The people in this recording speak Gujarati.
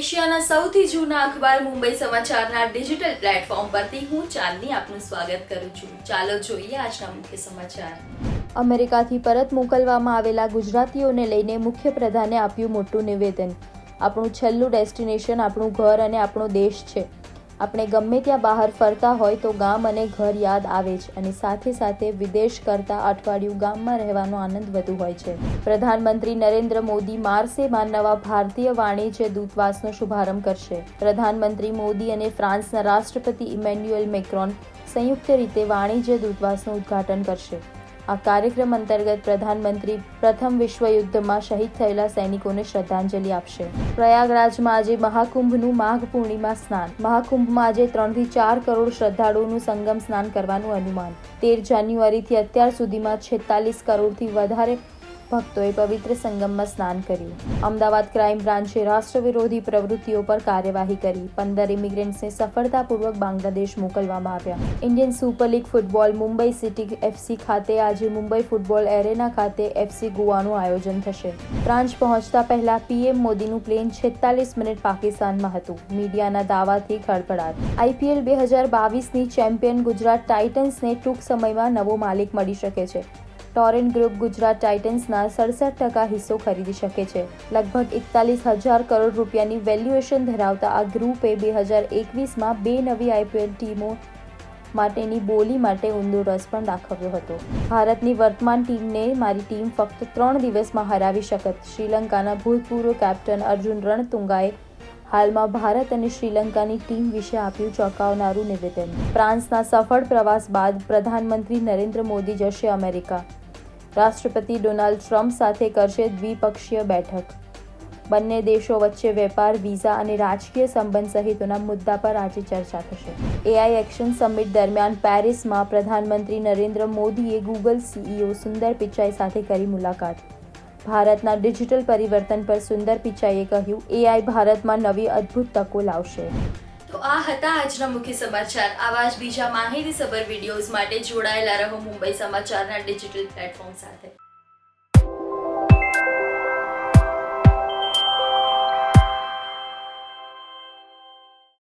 એશિયાના સૌથી જૂના અખબાર મુંબઈ સમાચારના ડિજિટલ પ્લેટફોર્મ પરથી હું ચાંદની આપનું સ્વાગત કરું છું. ચાલો જોઈએ આજના મુખ્ય સમાચાર. અમેરિકાથી પરત મોકલવામાં આવેલા ગુજરાતીઓને લઈને મુખ્યપ્રધાને આપ્યું મોટું નિવેદન. આપણું છેલ્લું ડેસ્ટિનેશન આપણું ઘર અને આપણો દેશ છે. આપણે ગમે ત્યાં બહાર ફરતા હોય તો ગામ અને ઘર યાદ આવે જ અને સાથે સાથે વિદેશ કરતાં અઠવાડિયું ગામમાં રહેવાનો આનંદ વધુ હોય છે. પ્રધાનમંત્રી નરેન્દ્ર મોદી માર્સેમાં નવા ભારતીય વાણિજ્ય દૂતવાસનો શુભારંભ કરશે. પ્રધાનમંત્રી મોદી અને ફ્રાન્સના રાષ્ટ્રપતિ ઇમેન્યુઅલ મેક્રોન સંયુક્ત રીતે વાણિજ્ય દૂતવાસનું ઉદ્ઘાટન કરશે. આ કાર્યક્રમ અંતર્ગત પ્રધાનમંત્રી પ્રથમ વિશ્વયુદ્ધમાં શહીદ થયેલા સૈનિકોને શ્રદ્ધાંજલિ આપશે. પ્રયાગરાજમાં આજે મહાકુંભનું માઘ પૂર્ણિમા સ્નાન. મહાકુંભમાં આજે ત્રણથી ચાર કરોડ શ્રદ્ધાળુઓનું સંગમ સ્નાન કરવાનું અનુમાન. તેર જાન્યુઆરીથી અત્યાર સુધીમાં છેતાલીસ કરોડથી વધારે ભક્તોએ પવિત્ર સંગમમાં સ્નાન કર્યું. અમદાવાદ ક્રાઇમ બ્રાન્ચે રાષ્ટ્રવિરોધી પ્રવૃત્તિઓ પર કાર્યવાહી કરી. પંદર ઇમિગ્રન્ટ્સને સફળતાપૂર્વક બાંગ્લાદેશ મોકલવામાં આવ્યા. Indian super league football Mumbai city FC ખાતે આજે મુંબઈ ફૂટબોલ એરેના ખાતે એફસી ગોવાનું આયોજન થશે. બ્રાન્ચ પહોંચતા પહેલા પીએમ મોદીનું પ્લેન છેતાલીસ મિનિટ પાકિસ્તાનમાં હતું. મીડિયાના દાવાથી ખળભળાટ. આઈપીએલ બે હજાર બાવીસની ચેમ્પિયન ગુજરાત ટાઇટન્સને ટૂંક સમયમાં નવો માલિક મળી શકે છે. ટોરેન્ટ ગ્રુપ ગુજરાત ટાઇટન્સના સડસઠ ટકા હિસ્સો ખરીદી શકે છે. લગભગ એકતાલીસ હજાર કરોડ રૂપિયાની વેલ્યુએશન ધરાવતા આ ગ્રુપે બે હજાર એકવીસમાં બે નવી આઈપીએલ ટીમો માટેની બોલી માટે ઊંડો રસ પણ દાખવ્યો હતો. ભારતની વર્તમાન ટીમને મારી ટીમ ફક્ત ત્રણ દિવસમાં હરાવી શકત. શ્રીલંકાના ભૂતપૂર્વ કેપ્ટન અર્જુન રણતુંગાએ હાલમાં ભારત અને શ્રીલંકાની ટીમ વિશે આપ્યું ચોંકાવનારું નિવેદન. ફ્રાન્સના સફળ પ્રવાસ બાદ પ્રધાનમંત્રી નરેન્દ્ર મોદી જશે અમેરિકા. રાષ્ટ્રપતિ ડોનાલ્ડ ટ્રમ્પ સાથે કરશે દ્વિપક્ષીય બેઠક. બંને દેશો વચ્ચે વેપાર, વિઝા અને રાજકીય સંબંધ સહિતના મુદ્દા પર આજે ચર્ચા થશે. એઆઈ એક્શન સમિટ દરમિયાન પેરિસમાં પ્રધાનમંત્રી નરેન્દ્ર મોદીએ ગૂગલ સીઈઓ સુંદર પિચાઈ સાથે કરી મુલાકાત. ભારતના ડિજિટલ પરિવર્તન પર સુંદર પિચાઈએ કહ્યું એઆઈ ભારતમાં નવી અદ્ભુત તકો લાવશે. તો આ હતા આજના મુખ્ય સમાચાર. આવા જ બીજા માહિતીસભર વિડીયોઝ માટે જોડાયેલા રહો મુંબઈ સમાચારના ડિજિટલ પ્લેટફોર્મ સાથે.